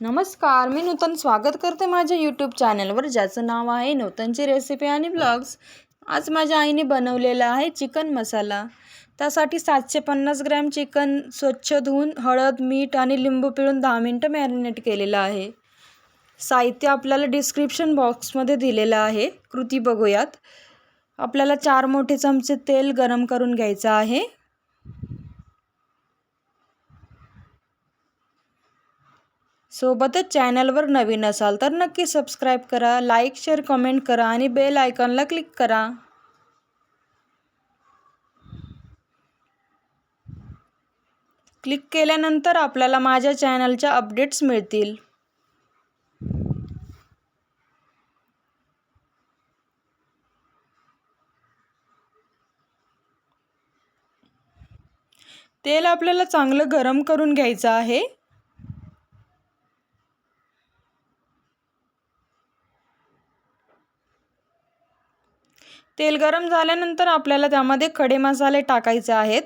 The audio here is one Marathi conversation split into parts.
नमस्कार मी नूतन स्वागत करते माझ्या यूट्यूब चॅनलवर ज्याचं नाव आहे नूतनची रेसिपी आणि ब्लॉग्स आज माझ्या आईने बनवलेला आहे चिकन मसाला. त्यासाठी सातशे पन्नास ग्रॅम चिकन स्वच्छ धुवून हळद मीठ आणि लिंबू पिळून दहा मिनटं मॅरिनेट केलेलं आहे. साहित्य आपल्याला डिस्क्रिप्शन बॉक्समध्ये दिलेलं आहे. कृती बघूयात. आपल्याला चार मोठे चमचे तेल गरम करून घ्यायचं आहे. सोबतच चॅनलवर नवीन असाल तर नक्की सबस्क्राईब करा लाईक शेअर कमेंट करा आणि बेल आयकॉनला क्लिक करा. क्लिक केल्यानंतर आपल्याला माझ्या चॅनलच्या अपडेट्स मिळतील. तेल आपल्याला चांगलं गरम करून घ्यायचं आहे. तेल गरम झाल्यानंतर आपल्याला त्यामध्ये खडे मसाले टाकायचे आहेत.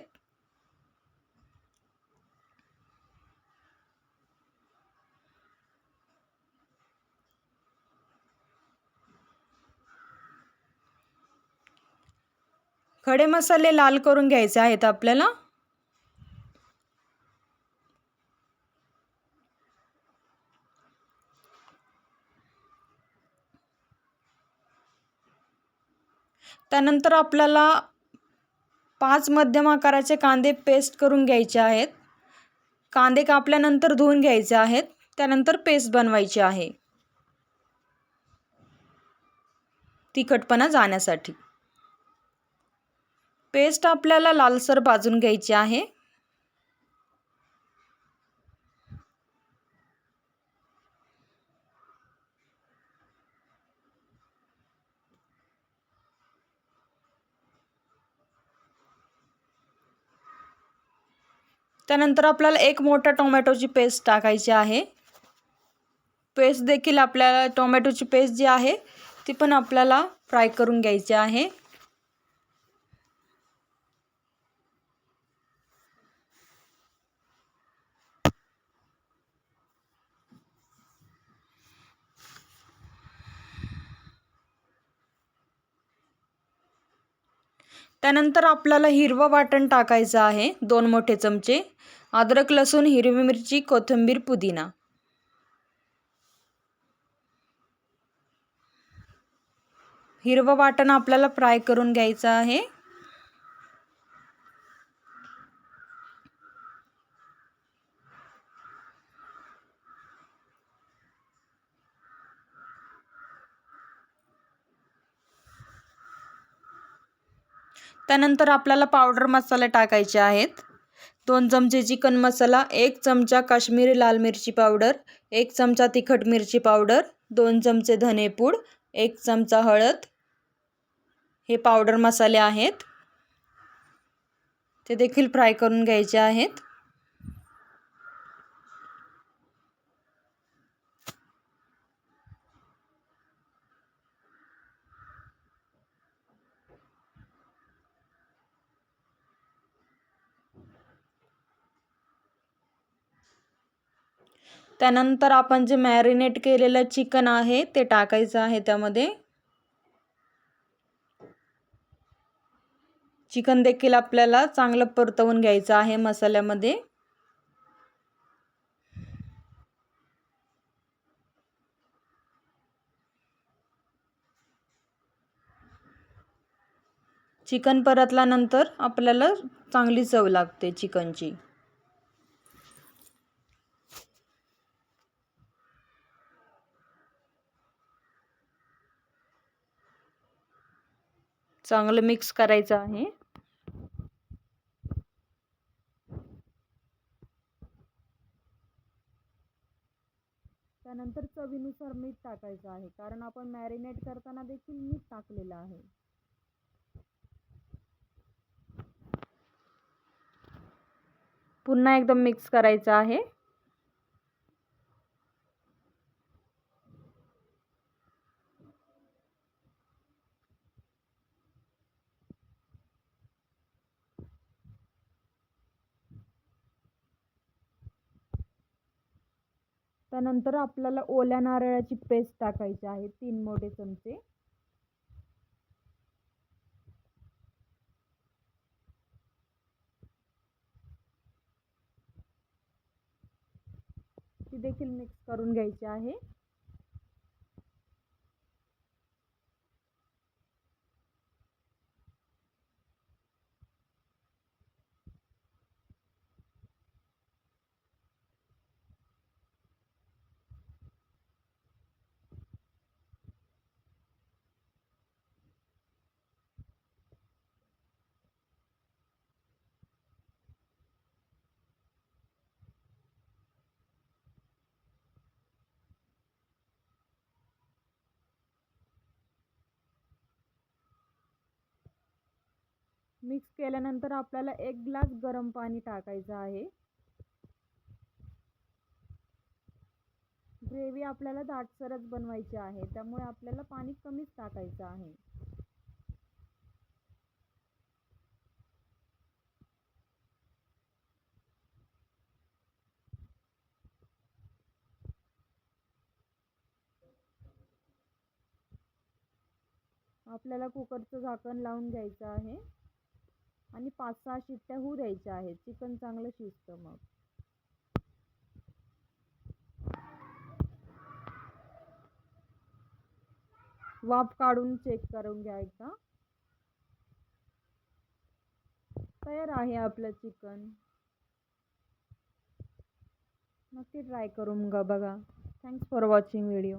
खडे मसाले लाल करून घ्यायचे आहेत आपल्याला. त्यानंतर आपल्याला पाच मध्यम आकाराचे कांदे पेस्ट करून घ्यायचे आहेत. कांदे कापल्यानंतर धुवून घ्यायचे आहेत. त्यानंतर पेस्ट बनवायची आहे. तिखटपणा जाण्यासाठी. पेस्ट आपल्याला लालसर भाजून घ्यायची आहे. त्यानंतर आपल्याला एक मोठा टोमॅटोची पेस्ट टाकायची आहे. पेस्ट देखील आपल्याला टोमॅटोची पेस्ट जी आहे ती पण आपल्याला फ्राय करून घ्यायची आहे. त्यानंतर आपल्याला हिरवं वाटण टाकायचं आहे दोन मोठे चमचे अद्रक लसूण हिरवी मिरची कोथिंबीर पुदिना. हिरवं वाटण आपल्याला फ्राय करून घ्यायचं आहे. त्यानंतर आपल्याला पावडर मसाले टाकायचे आहेत. दोन चमचे चिकन मसाला एक चमचा काश्मीरी लाल मिरची पावडर एक चमचा तिखट मिरची पावडर दोन चमचे धनेपूड एक चमचा हळद. हे पावडर मसाले आहेत. ते देखील फ्राय करून घ्यायचे आहेत. त्यानंतर आपण जे मॅरिनेट केलेलं चिकन आहे ते टाकायचं आहे त्यामध्ये. चिकन देखील आपल्याला चांगलं परतवून घ्यायचं आहे मसाल्यामध्ये. चिकन परतल्यानंतर आपल्याला चांगली चव लागते चिकनची चांगलं मिक्स करायचं आहे. त्यानंतर चवीनुसार मीठ टाकायचं आहे. कारण आपण मॅरिनेट करताना देखील मीठ टाकलेलं आहे. पुन्हा एकदम मिक्स करायचं आहे. त्यानंतर आपल्याला ओल्या नारळाची पेस्ट टाकायची आहे तीन मोठे चमचे. ती देखील मिक्स करून घ्यायची आहे. मिक्स केल्यानंतर आपल्याला एक ग्लास गरम पाणी टाकायचं आहे. ग्रेव्ही आपल्याला दाटसरच बनवायची आहे त्यामुळे आपल्याला पाणी कमीच टाकायचं आहे. आपल्याला कुकरचं झाकण लावून घ्यायचं आहे. आणि पाच सहा शिट्ट्या होऊ द्यायच्या आहेत. चिकन चांगलं शिजतं मग. वाफ काढून चेक करून घ्या एकदा. तयार आहे आपलं चिकन. नक्की ट्राय करून ग बघा. Thanks for watching video